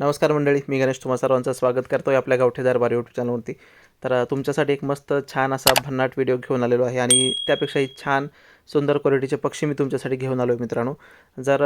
नमस्कार मंडळी मी गणेश तुम्हा सर्वांचं स्वागत करतोय आपल्या गावठेदार दरबार यूट्यूब चॅनलवरती तर तुमच्यासाठी एक मस्त छान असा भन्नाट व्हिडिओ घेऊन आलेलो आहे आणि त्यापेक्षाही छान सुंदर क्वालिटीचे पक्षी मी तुमच्यासाठी घेऊन आलो आहे मित्रांनो. जर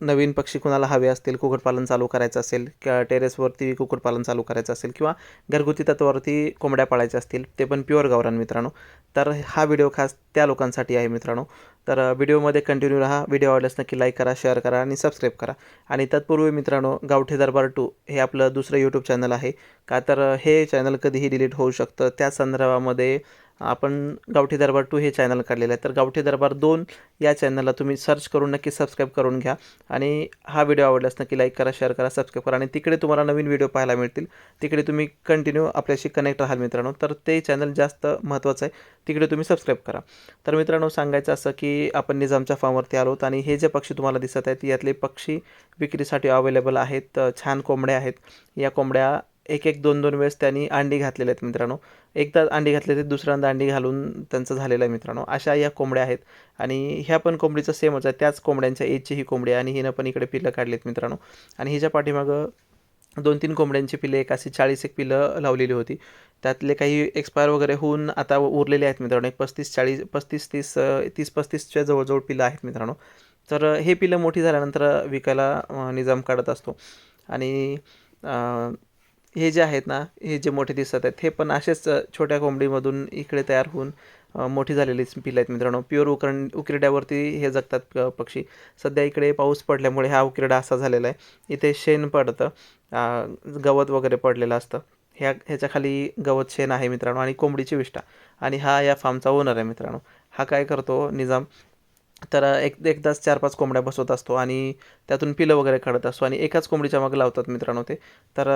नवीन पक्षी कुणाला हवे असतील कुक्कुटपालन चालू करायचं असेल किंवा टेरेसवरती कुक्कुटपालन चालू करायचं असेल किंवा घरगुती तत्वावरती कोंबड्या पाळायच्या असतील ते पण प्युअर गावरान मित्रांनो. तर हा व्हिडिओ खास त्या लोकांसाठी आहे मित्रांनो. तर व्हिडिओमध्ये कंटिन्यू राहा. व्हिडिओ आवडल्यास नक्की लाईक करा शेअर करा आणि सबस्क्राईब करा. आणि तत्पूर्वी मित्रांनो गावठी दरबार टू हे आपलं दुसरं यूट्यूब चॅनल आहे. का तर हे चॅनल कधीही डिलीट होऊ शकतं. त्या संदर्भामध्ये आपण गावठी दरबार टू हे चॅनल काढलेलं आहे. तर गावठी दरबार दोन या चॅनलला तुम्ही सर्च करून नक्की सबस्क्राईब करून घ्या. आणि हा व्हिडिओ आवडल्यास नक्की लाईक करा शेअर करा सबस्क्राईब करा. आणि तिकडे तुम्हाला नवीन व्हिडिओ पाहायला मिळतील. तिकडे तुम्ही कंटिन्यू आपल्याशी कनेक्ट राहाल मित्रांनो. तर ते चॅनल जास्त महत्त्वाचं आहे. तिकडे तुम्ही सबस्क्राईब करा. तर मित्रांनो सांगायचं असं की आपण निजामच्या फॉर्मवरती आलोत आणि हे जे पक्षी तुम्हाला दिसत आहेत यातले पक्षी विक्रीसाठी अवेलेबल आहेत. छान कोंबड्या आहेत. या कोंबड्या एक एक दोन दोन वेळेस त्यांनी अंडी घातलेले आहेत मित्रांनो. एकदा अंडी घातले ते दुसऱ्यांदा अंडी घालून त्यांचं झालेलं आहे मित्रांनो. अशा या कोंबड्या आहेत. आणि ह्या पण कोंबडीचं सेमच आहे. त्याच कोंबड्यांच्या एजची ही कोंबडी आणि हिनं पण इकडे पिल्लं काढलीत मित्रांनो. आणि हिच्या पाठीमागं दोन तीन कोंबड्यांची पिल्ले एक अशी चाळीस एक पिल्लं लावलेली होती. त्यातले काही एक्सपायर वगैरे होऊन आता उरलेले आहेत मित्रांनो. एक पस्तीस चाळीस पस्तीस तीस तीस पस्तीसच्या जवळजवळ पिल्लं आहेत मित्रांनो. तर हे पिलं मोठी झाल्यानंतर विकायला निजाम काढत असतो. आणि हे जे आहेत ना हे जे मोठे दिसत आहेत हे पण असेच छोट्या कोंबडीमधून इकडे तयार होऊन मोठी झालेली पिल्लं आहेत मित्रांनो. प्युअर उकरण उकिरड्यावरती हे जगतात पक्षी. सध्या इकडे पाऊस पडल्यामुळे हा उकिरडा असा झालेला आहे. इथे शेण पडतं गवत वगैरे पडलेलं असतं. ह्या ह्याच्याखाली गवत शेण आहे मित्रांनो आणि कोंबडीची विष्ठा. आणि हा या फार्मचा ओनर आहे मित्रांनो. हा काय करतो निजाम? तर एक एकदाच चार पाच कोंबड्या बसवत असतो आणि त्यातून पिलं वगैरे काढत असतो आणि एकाच कोंबडीच्या मागे लावतात मित्रांनो ते. तर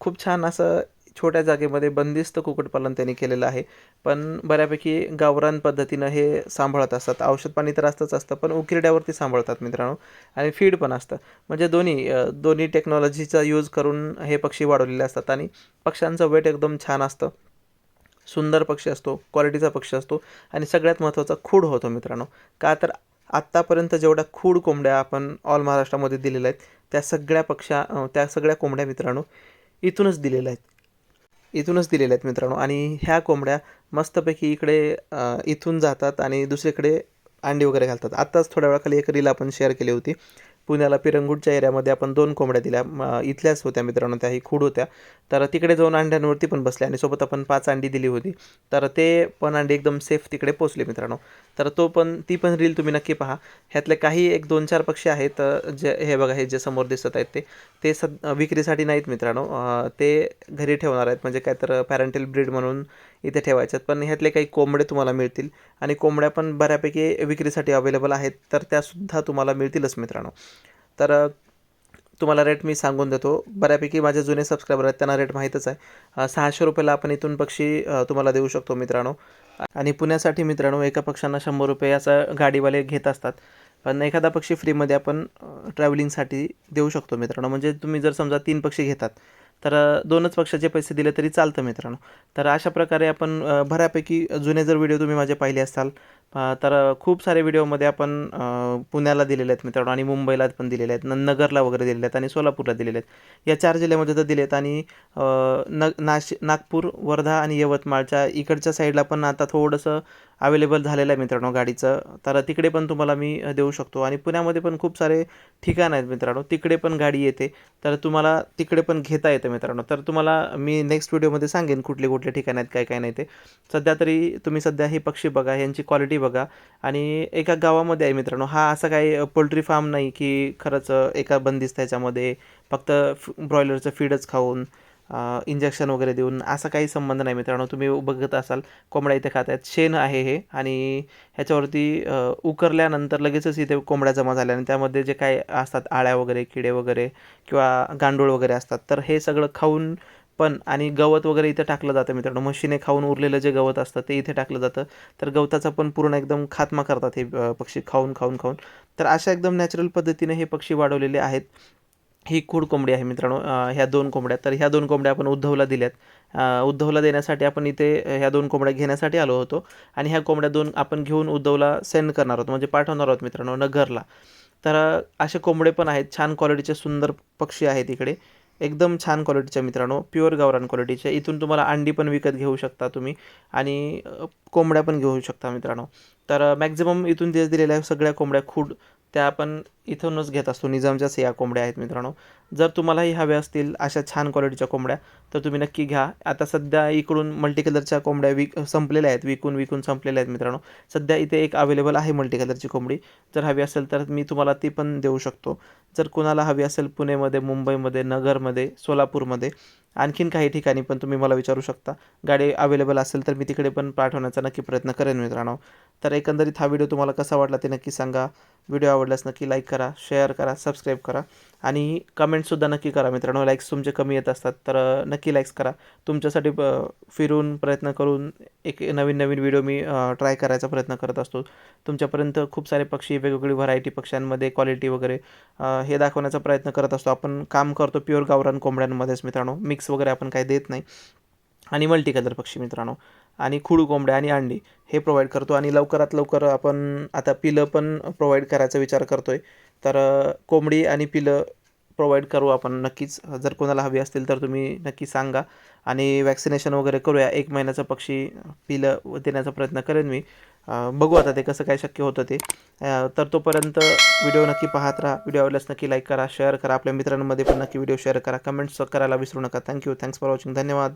खूप छान असं छोट्या जागेमध्ये बंदिस्त कुक्कुटपालन त्यांनी केलेलं आहे. पण बऱ्यापैकी गावरान पद्धतीनं हे सांभाळत असतात. औषध पाणी तर असतंच असतं पण उकिरड्यावरती सांभाळतात मित्रांनो. आणि फीड पण असतं. म्हणजे दोन्ही दोन्ही टेक्नॉलॉजीचा यूज करून हे पक्षी वाढवलेले असतात. आणि पक्ष्यांचं वेट एकदम छान असतं. सुंदर पक्षी असतो क्वालिटीचा पक्षी असतो. आणि सगळ्यात महत्त्वाचा खूड होतो मित्रांनो. का तर आत्तापर्यंत जेवढ्या खूड कोंबड्या आपण ऑल महाराष्ट्रामध्ये दिलेल्या आहेत त्या सगळ्या पक्षा त्या सगळ्या कोंबड्या मित्रांनो इथूनच दिलेल्या आहेत. इथूनच दिलेल्या आहेत मित्रांनो. आणि ह्या कोंबड्या मस्तपैकी इकडे इथून जातात आणि दुसरीकडे अंडी वगैरे घालतात. आत्ताच थोड्या वेळाखाली एक रील आपण शेअर केली होती. पुण्याला पिरंगुटच्या एरियामध्ये आपण दोन कोंबड्या दिल्या. इथल्याच होत्या मित्रांनो त्याही खूड होत्या. तर तिकडे जाऊन अंड्यांवरती पण बसल्या आणि सोबत आपण पाच अंडी दिली होती. तर ते पण अंडी एकदम सेफ तिकडे पोचले मित्रांनो. तर तो पण ती पण रील तुम्ही नक्की पहा. ह्यातले काही एक दोन चार पक्षी आहेत जे हे बघा हे जे समोर दिसत आहेत ते. ते सद विक्रीसाठी नाहीत मित्रांनो. ते घरी ठेवणार आहेत. म्हणजे काय तर पॅरेंटल ब्रीड म्हणून इथे ठेवायचे आहेत. पण ह्यातले काही कोंबडे तुम्हाला मिळतील. आणि कोंबड्या पण बऱ्यापैकी विक्रीसाठी अवेलेबल आहेत. तर त्यासुद्धा तुम्हाला मिळतीलच मित्रांनो. तर तुम्हाला रेट मी सांगून देतो. बऱ्यापैकी माझे जुने सबस्क्रायबर आहेत. त्यांना रेट माहीतच आहे. सहाशे रुपयाला आपण इथून पक्षी तुम्हाला देऊ शकतो मित्रांनो. आणि पुण्यासाठी मित्रांनो एका पक्षांना शंभर रुपये असं गाडीवाले घेत असतात. पण एखादा पक्षी फ्रीमध्ये आपण ट्रॅव्हलिंगसाठी देऊ शकतो मित्रांनो. म्हणजे तुम्ही जर समजा तीन पक्षी घेतात तर दोनच पक्षाचे पैसे दिले तरी चालतं मित्रांनो. तर अशा प्रकारे आपण बऱ्यापैकी जुने जर व्हिडिओ तुम्ही माझे पाहिले असाल तर खूप सारे व्हिडिओमध्ये आपण पुण्याला दिलेले आहेत मित्रांनो आणि मुंबईला पण दिलेले आहेत न नगरला वगैरे दिलेले आहेत आणि सोलापूरला दिलेले आहेत. या चार जिल्ह्यामध्ये तर दिलेत आणि अ, न नागपूर वर्धा आणि यवतमाळच्या इकडच्या साईडला पण आता थोडंसं अवेलेबल झालेलं आहे मित्रांनो गाडीचं. तर तिकडे पण तुम्हाला मी देऊ शकतो आणि पुण्यामध्ये पण खूप सारे ठिकाण आहेत मित्रांनो. तिकडे पण गाडी येते. तर तुम्हाला तिकडे पण घेता येतं मित्रांनो. तर तुम्हाला मी नेक्स्ट व्हिडिओमध्ये सांगेन कुठले कुठले ठिकाण आहेत काय काय नाही ते. सध्या तरी तुम्ही सध्या हे पक्षी बघा यांची क्वालिटी बघा. आणि एका गावामध्ये आहे मित्रांनो हा असा काही पोल्ट्री फार्म नाही की खरंच एका बंदिस्त ह्याच्यामध्ये फक्त ब्रॉयलरचं फीडच खाऊन इंजेक्शन वगैरे देऊन असा काही संबंध नाही मित्रांनो. तुम्ही बघत असाल कोंबड्या इथे खात आहेत शेण आहे हे. आणि ह्याच्यावरती उकरल्यानंतर लगेचच इथे कोंबड्या जमा झाल्या आणि त्यामध्ये जे काय असतात आळ्या वगैरे किडे वगैरे किंवा गांडूळ वगैरे असतात तर हे सगळं खाऊन पण आणि गवत वगैरे इथं टाकलं जातं मित्रांनो. म्हशीने खाऊन उरलेलं जे गवत असतं ते इथे टाकलं जातं. तर गवताचा पण पूर्ण एकदम खात्मा करतात हे पक्षी खाऊन खाऊन खाऊन. तर अशा एकदम नॅचरल पद्धतीने हे पक्षी वाढवलेले आहेत. ही खूड कोंबडी आहे मित्रांनो ह्या दोन कोंबड्या. तर ह्या दोन कोंबड्या आपण उद्धवला दिल्यात. उद्धवला देण्यासाठी आपण इथे ह्या दोन कोंबड्या घेण्यासाठी आलो होतो. आणि ह्या कोंबड्या दोन आपण घेऊन उद्धवला सेंड करणार आहोत. म्हणजे पाठवणार आहोत मित्रांनो नगरला. तर असे कोंबडे पण आहेत. छान क्वालिटीचे सुंदर पक्षी आहेत इकडे. एकदम छान क्वालिटीच्या मित्रांनो. प्युअर गावरान क्वालिटीच्या इथून तुम्हाला अंडी पण विकत घेऊ शकता तुम्ही. आणि कोंबड्या पण घेऊ शकता मित्रांनो. तर मॅक्झिमम इथून जे दिलेल्या सगळ्या कोंबड्या खूड त्या आपण इथूनच घेत असतो. निजामच्याच या कोंबड्या आहेत मित्रांनो. जर तुम्हालाही हव्या असतील अशा छान क्वालिटीच्या कोंबड्या तर तुम्ही नक्की घ्या. आता सध्या इकडून मल्टी कलरच्या कोंबड्या विक संपलेल्या आहेत. विकून विकून संपलेल्या आहेत मित्रांनो. सध्या इथे एक अवेलेबल आहे मल्टी कलरची कोंबडी. जर हवी असेल तर मी तुम्हाला ती पण देऊ शकतो. जर कोणाला हवी असेल पुणेमध्ये मुंबईमध्ये नगरमध्ये सोलापूरमध्ये आणखीन काही ठिकाणी पण तुम्ही मला विचारू शकता. गाडी अवेलेबल असेल तर मी तिकडे पण पाठवण्याचा नक्की प्रयत्न करेन मित्रांनो. तर एकंदरीत हा व्हिडिओ तुम्हाला कसा वाटला ते नक्की सांगा. व्हिडिओ आवडल्यास नक्की लाईक करा शेअर करा सबस्क्राईब करा आणि कमेंटसुद्धा नक्की करा मित्रांनो. लाईक्स तुमचे कमी येत असतात तर नक्की लाईक्स करा. तुमच्यासाठी फिरून प्रयत्न करून एक नवीन नवीन व्हिडिओ मी ट्राय करायचा प्रयत्न करत असतो. तुमच्यापर्यंत खूप सारे पक्षी वेगवेगळी व्हरायटी पक्ष्यांमध्ये क्वालिटी वगैरे हे दाखवण्याचा प्रयत्न करत असतो. आपण काम करतो प्युअर गावरान कोंबड्यांमध्येच मित्रांनो. मिक्स वगैरे आपण काही देत नाही. आणि मल्टी कलर पक्षी मित्रांनो. आणि खुडू कोंबड्या आणि अंडी हे प्रोव्हाइड करतो. आणि लवकरात लवकर आपण आता पिलं पण प्रोव्हाइड करायचा विचार करतो आहे तर कोंबडी आणि पिलं प्रोव्हाइड करू आपण नक्कीच. जर कोणाला हवी असतील तर तुम्ही नक्की सांगा. आणि वॅक्सिनेशन वगैरे करूया. एक महिन्याचं पक्षी पिलं देण्याचा प्रयत्न करेन मी. बघू आता ते कसं काय शक्य होतं ते. तर तोपर्यंत व्हिडिओ नक्की पाहत राहा. व्हिडिओ आवडल्यास नक्की लाईक करा शेअर करा. आपल्या मित्रांमध्ये पण नक्की व्हिडिओ शेअर करा. कमेंट्स करायला विसरू नका. थँक्यू थँक्स फॉर वॉचिंग धन्यवाद.